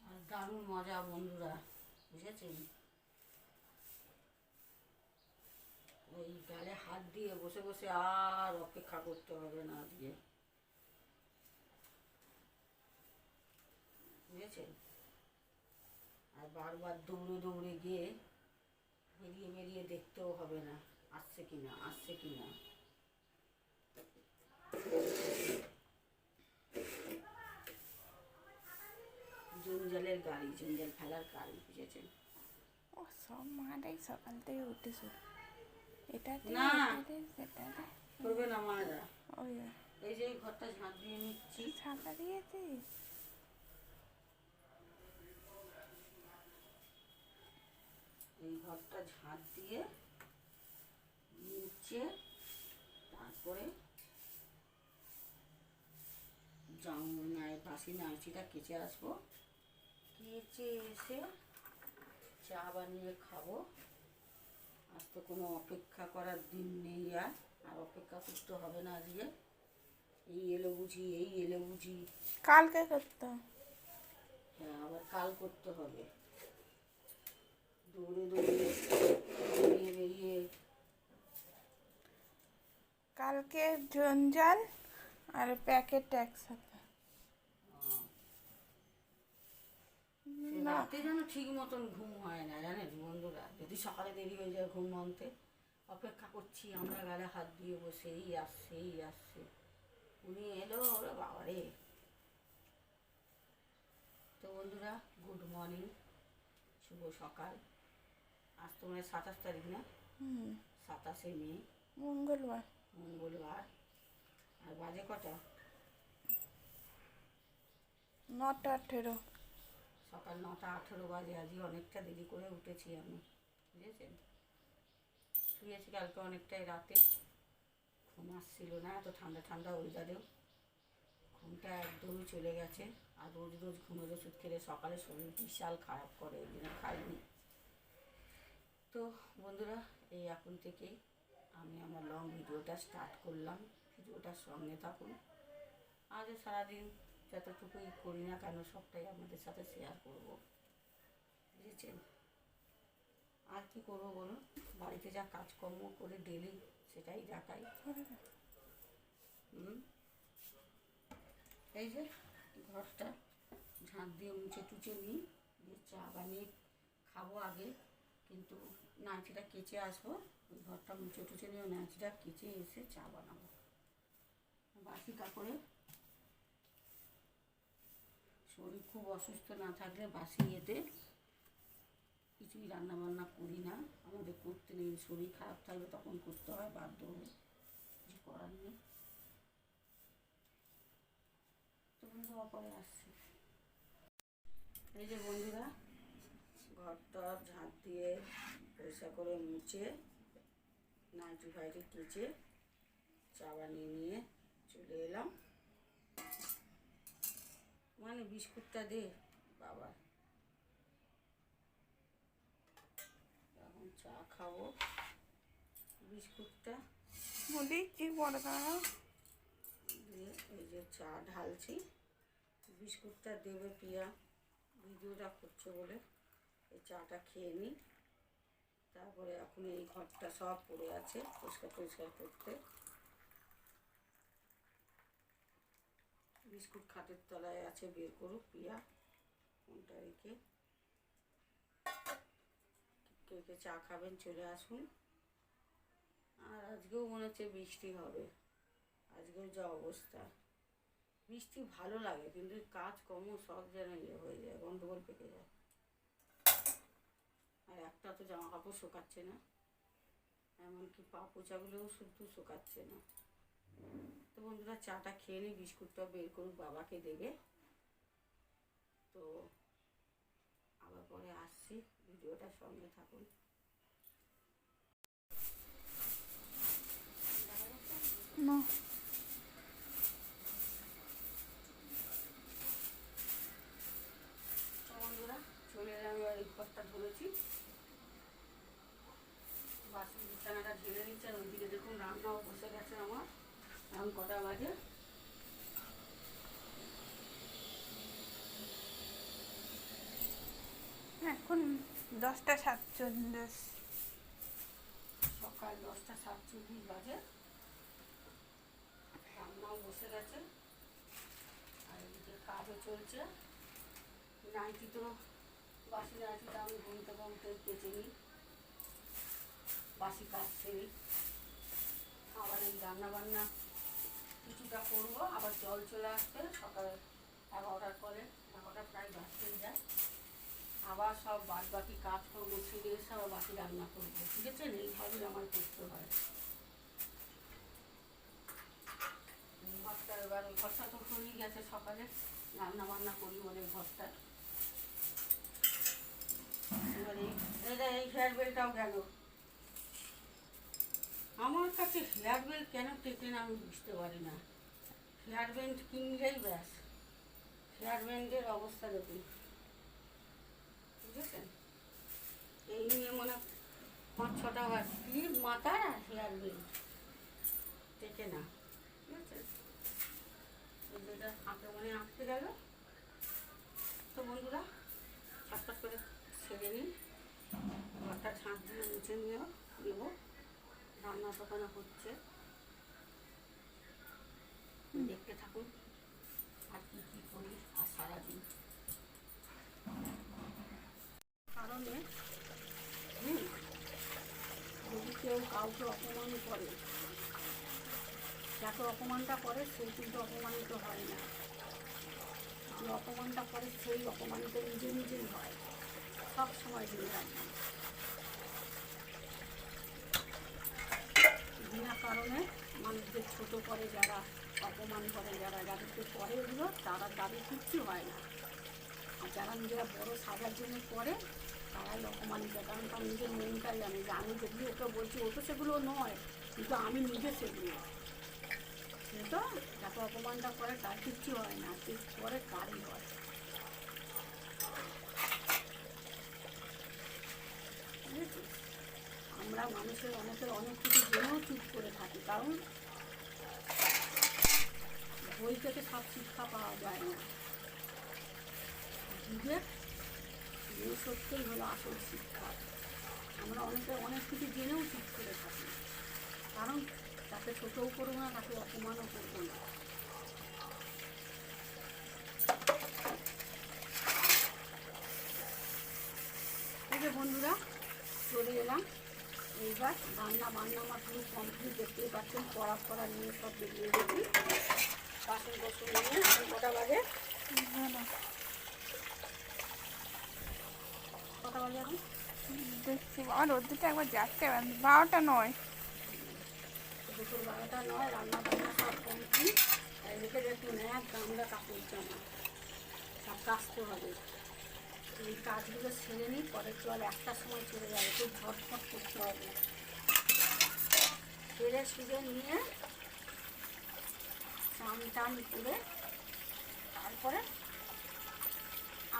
আর দারুণ মজা বন্ধুরা, বুঝেছেন? ওই গালে হাত দিয়ে বসে বসে আর অপেক্ষা করতে হবে না আজকে। বুঝেছেন? আর বারবার দৌড়ে দৌড়ে গিয়ে বেরিয়ে বেরিয়ে দেখতেও হবে না। আসছে কি না? আসছে কি না? জঞ্জালের গাড়ি জঞ্জাল ফেলার গাড়ি বুঝেছেন? ও সব মারাই সকাল থেকে উঠে শুরু এটা না। সেটা করবে না মারা। ওই এই যে ঘরটা ঝাঁট দিয়ে নিচ্ছি। ছাতা দিয়েছি এই ঘরটা ঝাঁট দিয়ে নিচে তারপরে বাসি নাইটিটা কেচে আসব। কেচে এসে চা বানিয়ে খাব। আজ তো কোনো অপেক্ষা করার দিন নেই আর আর অপেক্ষা করতে হবে না আজকে। এই এলো বুঝি এই এলো বুঝি। কালকে করতাম। হ্যাঁ আবার কাল করতে হবে। দৌড়ে দৌড়ে বেরিয়ে বেরিয়ে কালকে জঞ্জাল আর প্যাকেট একসাথে রাতে যেন ঠিক মতন ঘুম হয় না জানেন বন্ধুরা। যদি সকালে দেরি হয়ে যায় ঘুম ভাঙতে অপেক্ষা করছি আমরা গালে হাত দিয়ে বসে এই আসছে এই আসছে। উনি এলো ওরে বাবারে। তো বন্ধুরা গুড মর্নিং শুভ সকাল। আজ তো মানে সাতাশ তারিখ না? হুম। সাতাশে মে। মঙ্গলবার। মঙ্গলবার। আর বাজে কটা? নটা আঠেরো। সকাল নটা আঠেরো বাজে আজকে অনেকটা দেরি করে উঠেছি আমি বুঝেছেন? শুয়েছি কালকে অনেকটাই রাতে। ঘুম আসছিল না এত ঠান্ডা ঠান্ডা ওয়েদারেও ঘুমটা একদমই চলে গেছে। আর রোজ রোজ ঘুমের ওষুধ খেলে সকালে শরীর বিশাল খারাপ করে এই জন্য খাইনি। তো বন্ধুরা, এই এখন থেকেই আমি আমার লং ভিডিওটা স্টার্ট করলাম। ভিডিওটার সঙ্গে থাকুন। আজও সারাদিন যতটুকুই করি না কেন, সবটাই আপনাদের সাথে শেয়ার করব। বুঝেছেন? আর কি করব বলুন? বাড়িতে যা কাজকর্ম করে ডেলি সেটাই দেখাই। হুম? এই যে ঘরটা ঝাঁট দিয়ে মুছে টুচে নিই, দিয়ে চা বানিয়ে খাব আগে। কিন্তু নাচিটা কেচে আসব ঘরটা মুছে টুচে নিয়ে নাচিটা কেচে এসে চা বানাবো। বাসি কাপড়ে। শরীর খুব অসুস্থ না থাকলে বাসি ইয়েতে কিছুই রান্না বান্না করি না। আমাদের করতে নেই, শরীর খারাপ থাকলে তখন করতে হয়, বাধ্য হয়ে কিছু করার নেই। তো পরে আসছি। এই যে বন্ধুরা ঘরটা ঝাঁট দিয়ে পরিষ্কার করে মুছে নাইটি ফাইটি কেচে চা বানিয়ে নিয়ে চলে এলাম। মানে বিস্কুটটা দে বাবা। এখন চা খাব বিস্কুটটা। দিয়ে এই যে চা ঢালছি। বিস্কুটটা দেবে পিয়া ভিডিওটা করছে বলে। এই চাটা খেয়ে নিই। তারপরে এখন এই ঘরটা সব পড়ে আছে পরিষ্কার পরিষ্কার করতে। বিস্কুট খাটের তলায় আছে, বের করুক পিয়া কোনটা রেখে। কে কে চা খাবেন চলে আসুন। আর আজকেও মনে হচ্ছে বৃষ্টি হবে। আজকেও যা অবস্থা। বৃষ্টি ভালো লাগে, কিন্তু কাজ কর্ম সব যেন ইয়ে হয়ে যায়, গন্ডগোল পেকে যায়। আর একটা তো জামা কাপড় শুকাচ্ছে না। এমনকি পা পোচাগুলোও শুধু শুকাচ্ছে না। তো বন্ধুরা, চাটা খেয়ে নিই বিস্কুটটা বের করুক, বাবাকে দেবে। তো আবার পরে আসছি ভিডিওটার সঙ্গে থাকুন না তো বন্ধুরা চলে এলাম এবার এই ঘরটা ধরেছি বিছানাটা ঢেলে নিচ্ছে আর ওইদিকে দেখুন রান্নাও বসে গেছে আমার। এখন কটা বাজে? এখন দশটা সাতচল্লিশ। সকাল দশটা সাতচল্লিশ বাজে। রান্নাও বসে গেছে। আর এদিকে কাজও চলছে। নাইটি তো বাসি নাইটিটা আমি ঘুমতে ঘুমতে কেচে নিই। বাসি কাজ সেরে আবার এই রান্না বান্না কিছুটা করব, আবার জল চলে আসবে, সকালে এগারোটার পরে এগারোটা প্রায় বাজতেই যায়। আবার সব বাদ বাকি কাজ করব ছেড়ে এসে আবার বাকি রান্না করব ঠিক আছে এইভাবেই আমার করতে হয়। ঘরটা এবার ওই ঘরটা তো হয়েই গেছে সকালে রান্না বান্না করি বলে ঘরটা। এবার এই এই হেয়ার বেলটাও গেল। আমার কাছে হেয়ার বেল কেন টেকে না আমি বুঝতে পারি না। হেয়ার ব্যান্ড কিনলেই ব্যাস। হেয়ার ব্যান্ডের অবস্থা দেখুন। বুঝেছেন? এই নিয়ে মনে পাঁচ ছটা বার ক্লিপ মাথার আর হেয়ার বেল্ট টেকে না। হাতে মনে আঁকতে গেল। তো বন্ধুরা ছটফট করে ছেড়ে নিই ঘরটা ঝাঁট দিয়ে মুছে নিয়ে নেব। রান্না দোকানে হচ্ছে। দেখতে থাকুন আর কি কি করি আর সারাদিন। কারণে যদি কেউ কাউকে অপমান করে যাকে অপমানটা করে সে কিন্তু অপমানিত হয় না। যে অপমানটা করে সেই অপমানিত নিজে নিজেই হয়। সব সময় রাখবেন বিনা কারণে মানুষদের ছোট করে যারা অপমান করে, যারা যাদেরকে করে এগুলো, তারা তাদের কিচ্ছু হয় না। আর যারা নিজেরা বড় সাজার জন্য করে, তারাই অপমান অপমানিত কারণ তার নিজের মনটাই জানে যে আমি যেগুলো ওকে বলছি, ও তো সেগুলো নয়, কিন্তু আমি নিজে সেগুলো। সে তো যাকে অপমানটা করে, তার কিচ্ছু হয় না যে করে তারই হয়। বুঝেছিস? আমরা মানুষের অনেকের অনেক কিছু জেনেও চুপ করে থাকি, কারণ বই থেকে সব শিক্ষা পাওয়া যায় না। যুগের এই সত্যই হলো আসল শিক্ষা। আমরা অনেকে অনেক কিছু জেনেও চুপ করে থাকি, কারণ তাকে ছোটও করব না তাকে অপমানও করব না। বন্ধুরা, চলে এলাম। এইবার রান্না বান্না আমার পুরো কমপ্লিট দেখতেই পাচ্ছেন কড়া ফড়া নিয়ে সব বেরিয়ে গেছি। বাসন কোসন নিয়ে এখন কটা বাজে? কটা বাজে এখন? দেখছি আর রোদ্দুরটা একবার যাচ্ছে বারোটা নয়। দুপুর বারোটা নয় রান্না বান্না সব কমপ্লিট এদিকে একটু ন্যাক গামলা কাপড় জামা। সব কাচতে হবে। এই কাজগুলো সেরে নিই পরের জল একটার সময় চলে যাবে খুব ঝটফট করতে হবে। সেরে সুরে নিয়ে চান টান করে তারপরে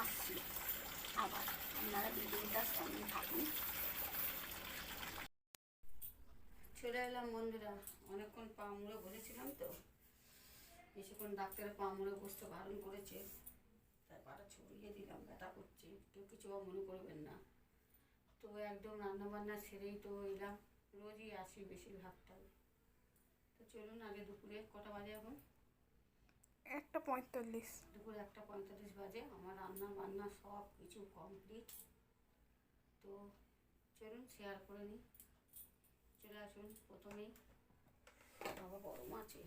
আসছি। আবার আপনারা ভিডিওটার সঙ্গে থাকুন। চলে এলাম বন্ধুরা, অনেকক্ষণ পা মুড়ে বসেছিলাম তো, বেশিক্ষণ ডাক্তারের পা মুড়ে বসতে বারণ করেছে। ছড়িয়ে দিলাম ব্যথা করছে। কেউ কিছু মনে করবেন না। তো একদম রান্না বান্না সেরেই তো এলাম। রোজই আসি বেশিরভাগটাই তো চলুন আগে দুপুরে কটা বাজে এখন? একটা পঁয়তাল্লিশ। দুপুরে একটা পঁয়তাল্লিশ বাজে। আমার রান্না বান্না সব কিছু কমপ্লিট তো চলুন শেয়ার করে নিই। চলে আসুন প্রথমেই। বাবা গরম আছে।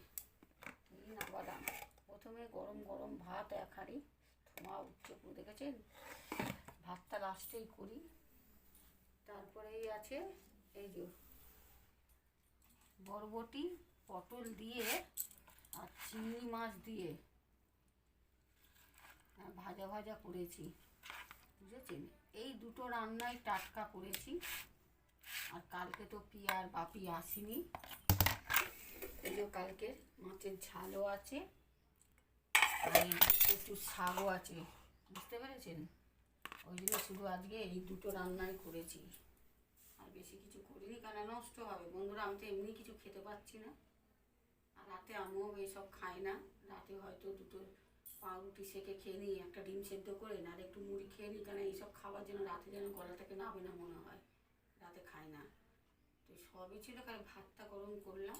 এই না বাদাম প্রথমে গরম গরম ভাত এক হাঁড়ি। ধোঁয়া উঠছে দেখেছেন ভাতটা লাস্টেই করি। তারপরেই আছে এই যে বরবটি পটল দিয়ে আর চিংড়ি মাছ দিয়ে। আহ, ভাজা ভাজা করেছি বুঝেছেন? এই দুটো রান্নাই টাটকা করেছি আর কালকে তো পিয়ার বাপি আসেনি। এই যে কালকে মাছের ঝালও আছে। আর এই একটু শাকও আছে, বুঝতে পেরেছেন? ওই জন্য শুধু আজকে এই দুটো রান্নাই করেছি। আর বেশি কিছু করিনি কেন নষ্ট হবে। বন্ধুরা, আমি তো এমনি কিছু খেতে পাচ্ছি না। আর রাতে আমিও এইসব খাই না। রাতে হয়তো দুটো পাউরুটি সেকে খেয়ে নিই, একটা ডিম সেদ্ধ করে না আর একটু মুড়ি খেয়ে নিই কারণ এইসব খাবার যেন রাতে যেন গলা থেকে নাবে না মনে হয়। রাতে খাই না। তো সবই ছিল, খালি ভাতটা গরম করলাম।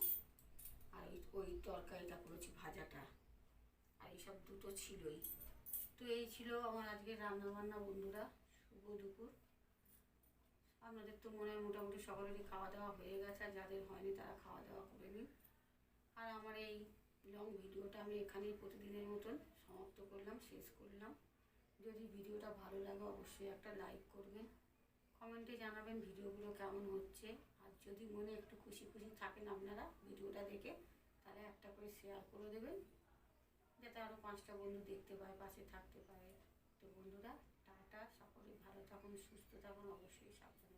আর ওই ওই তরকারিটা করেছি, ভাজাটা। এইসব দুটো ছিলই। তো এই ছিল আমার আজকে রান্না বান্না বন্ধুরা। শুভ দুপুর। আপনাদের তো মনে হয় মোটামুটি সকলেরই খাওয়া দাওয়া হয়ে গেছে, আর যাদের হয়নি তারা খাওয়া দাওয়া করে নিন। আর আমার এই লং ভিডিওটা আমি এখানেই প্রতিদিনের মতন সমাপ্ত করলাম, শেষ করলাম। যদি ভিডিওটা ভালো লাগে অবশ্যই একটা লাইক করবেন। কমেন্টে জানাবেন ভিডিওগুলো কেমন হচ্ছে। আর যদি মনে একটু খুশি খুশি থাকেন আপনারা ভিডিওটা দেখে, তাহলে একটা করে শেয়ার করে দেবেন। যাতে আরও পাঁচটা বন্ধু দেখতে পায়, পাশে থাকতে পারে। তো বন্ধুরা, টাটা, সকলে ভালো থাকুন, সুস্থ থাকুন, অবশ্যই সাবধান।